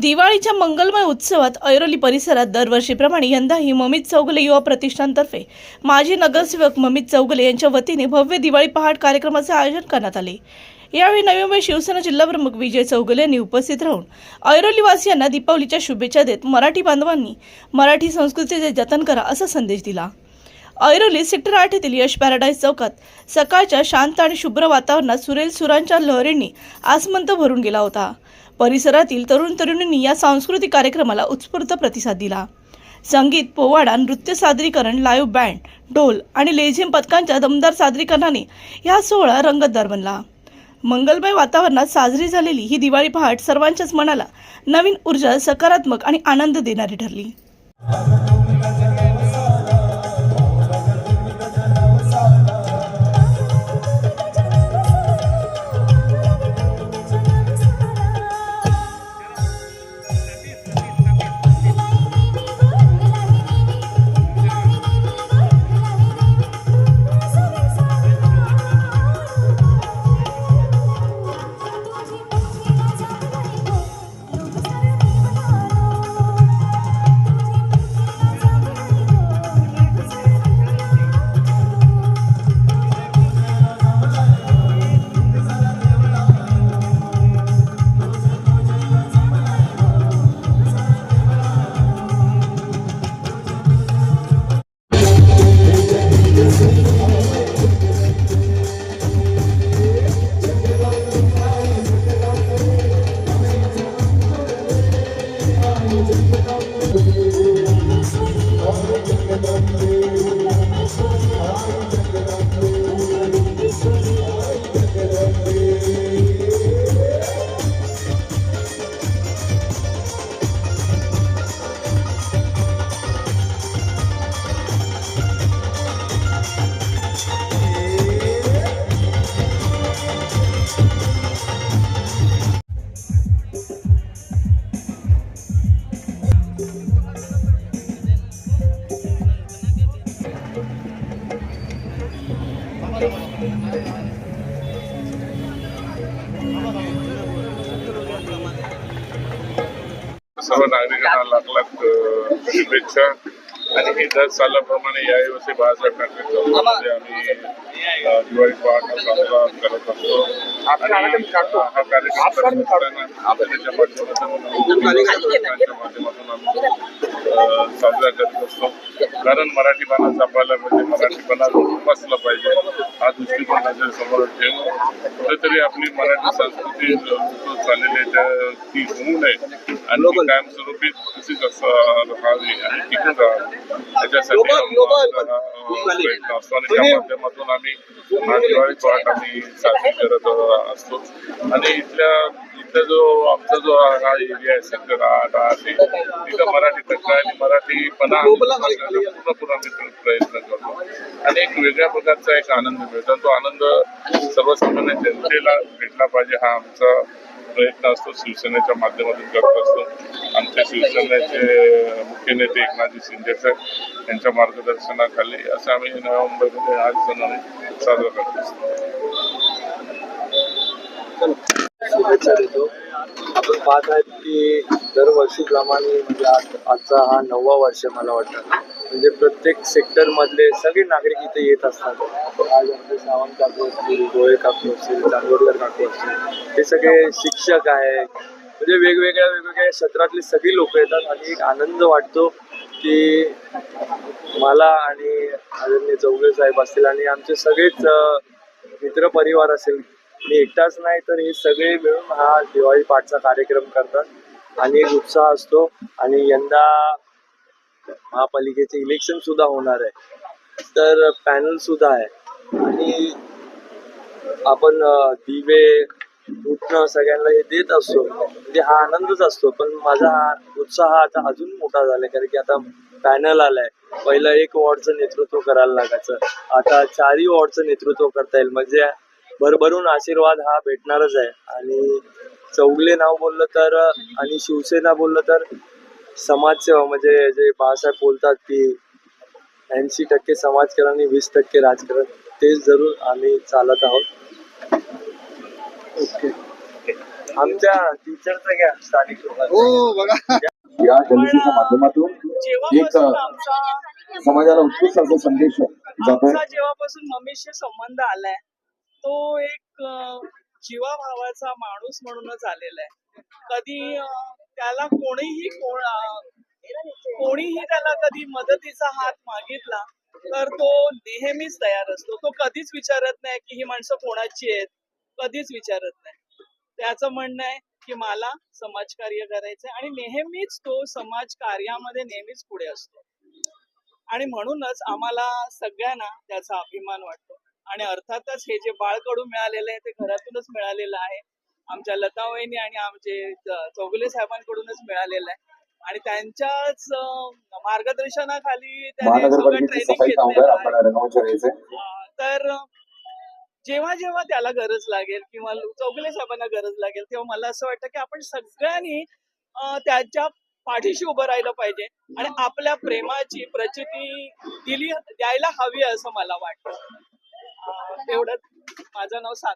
दिवाळीच्या मंगलमय उत्सवात ऐरोली परिसरात दरवर्षीप्रमाणे यंदाही ममित चौगले युवा प्रतिष्ठानतर्फे माजी नगरसेवक ममित चौगले यांच्या वतीने भव्य दिवाळी पहाट कार्यक्रमाचे आयोजन करण्यात आले. यावेळी नवी मुंबई शिवसेना जिल्हाप्रमुख विजय चौगले यांनी उपस्थित राहून ऐरोलीवासियांना दीपावलीच्या शुभेच्छा देत मराठी बांधवांनी मराठी संस्कृतीचे जतन करा असा संदेश दिला. ऐरोली सेक्टर आठ येथील यश पॅराडाईज चौकात सकाळच्या शांत आणि शुभ्र वातावरणात सुरेल सुरांच्या लहरींनी आसमंत भरून गेला होता. परिसरातील तरुण तरुणींनी या सांस्कृतिक कार्यक्रमाला उत्स्फूर्त प्रतिसाद दिला. संगीत पोवाडा नृत्य सादरीकरण लाईव्ह बँड ढोल आणि लेझिम पथकांच्या दमदार सादरीकरणाने हा सोहळा रंगतदार बनला. मंगलमय वातावरणात साजरी झालेली ही दिवाळी पहाट सर्वांच्याच मनाला नवीन ऊर्जा सकारात्मक आणि आनंद देणारी ठरली. सर्व नागरिकांना अ, शुभेच्छा. आणि हे दर सालाप्रमाणे यावर्षी बाळासाहेब ठाकरे चौकामध्ये आम्ही दिवाळी पहाट साजरा करत असतो. हा कार्यक्रम त्याच्या माध्यमातून आम्ही साजरा करत असतो. कारण मराठीपणा जपायला म्हणजे मराठीपणा जोपासला पाहिजे. हा दृष्टिकोन माझ्यासमोर ठेवून कुठेतरी आपली मराठी संस्कृती चाललेली आहे त्या- ती होऊ नये. आणि कायमस्वरूपी तशीच असं राहावी आणि टिकून राहावी. त्याच्यासाठी आमचा अ, प्रयत्न असतो आणि त्या माध्यमातून आम्ही हा दिवाळी पहाट आम्ही साजरी करत असतो. आणि इथल्या इथला जो आमचा जो हा एरिया आहे आठ आहे, तिथं मराठी टक्का आणि मराठीपणा पूर्णपणे आम्ही प्रयत्न करतो. आणि एक वेगळ्या प्रकारचा एक आनंद मिळतो. तो आनंद सर्वसामान्य जनतेला भेटला पाहिजे हा आमचा प्रयत्न असतो. शिवसेनेच्या माध्यमातून करत असतो. आमचे शिवसेनेचे मुख्य नेते एकनाथजी शिंदे साहेब यांच्या मार्गदर्शनाखाली असं आम्ही नव्या मुंबईमध्ये हा सण आम्ही साजरा करत असतो. शुभेच्छा देतो आपण पाहत आहेत की दरवर्षीप्रमाणे म्हणजे आज आजचा हा नववा वर्ष मला वाटतं. म्हणजे प्रत्येक सेक्टरमधले सगळे नागरिक इथे येत असतात. आज आमचे सावंत काकू असतील गोळे काकू असतील चांदोडकर काकू असतील हे सगळे शिक्षक आहे म्हणजे वेगवेगळ्या वेगवेगळ्या क्षेत्रातले सगळी लोक येतात आणि एक आनंद वाटतो की मला आणि आदरणीय चौगले साहेब असतील आणि आमचे सगळेच मित्र मित्रपरिवार असेल मी एकटाच नाही तर हे सगळे मिळून हा दिवाळी पाठचा कार्यक्रम करतात. आणि एक उत्साह असतो आणि यंदा महापालिकेचे इलेक्शन सुद्धा होणार आहे. तर पॅनल सुद्धा आहे. आणि आपण दिवे उठणं सगळ्यांना हे देत असतो. म्हणजे हा आनंदच असतो. पण माझा हा उत्साह आता अजून मोठा झालाय. कारण की आता पॅनल आलाय. पहिलं एक वॉर्डचं नेतृत्व करायला लागायचं. आता चारही वॉर्डचं नेतृत्व करता येईल. म्हणजे भरभरून आशीर्वाद हा भेटणारच आहे. आणि चौगले नाव बोललं तर आणि शिवसेना बोललं तर समाजसेवा म्हणजे जे बाळासाहेब बोलतात की ऐंशी टक्के समाजकारण आणि वीस टक्के राजकारण ते जरूर आम्ही चालत आहोत. ओके. आमच्या टीचरचं घ्या स्थानिक. हो बघा. या जलसेच्या माध्यमातून एक समाजाला उत्कृष्ट असा संदेश जेव्हापासून मम्मीशी संबंध आलाय तो एक जीवाभावाचा माणूस म्हणूनच आलेला आहे. कधी त्याला कोणीही कोण कोणीही त्याला कधी मदतीचा हात मागितला तर तो नेहमीच तयार असतो. तो कधीच विचारत नाही की ही माणसं कोणाची आहेत. कधीच विचारत नाही. त्याचं म्हणणं आहे की मला समाजकार्य करायचंय आणि नेहमीच तो समाज कार्यामध्ये नेहमीच पुढे असतो. आणि म्हणूनच आम्हाला सगळ्यांना त्याचा अभिमान वाटतो. आणि अर्थातच हे जे बाळकडू मिळालेलं आहे ते घरातूनच मिळालेलं आहे. आमच्या लता वहिनी आणि आमचे चौगुले साहेबांकडूनच मिळालेलं आहे. आणि त्यांच्याच मार्गदर्शनाखाली त्यांनी सगळं ट्रेनिंग तर जेव्हा जेव्हा त्याला गरज लागेल किंवा चौगुले साहेबांना गरज लागेल तेव्हा मला असं वाटतं की आपण सगळ्यांनी त्याच्या पाठीशी उभं राहिलं पाहिजे आणि आपल्या प्रेमाची प्रचिती दिली द्यायला हवी असं मला वाटतं. एवढं माझं नाव सात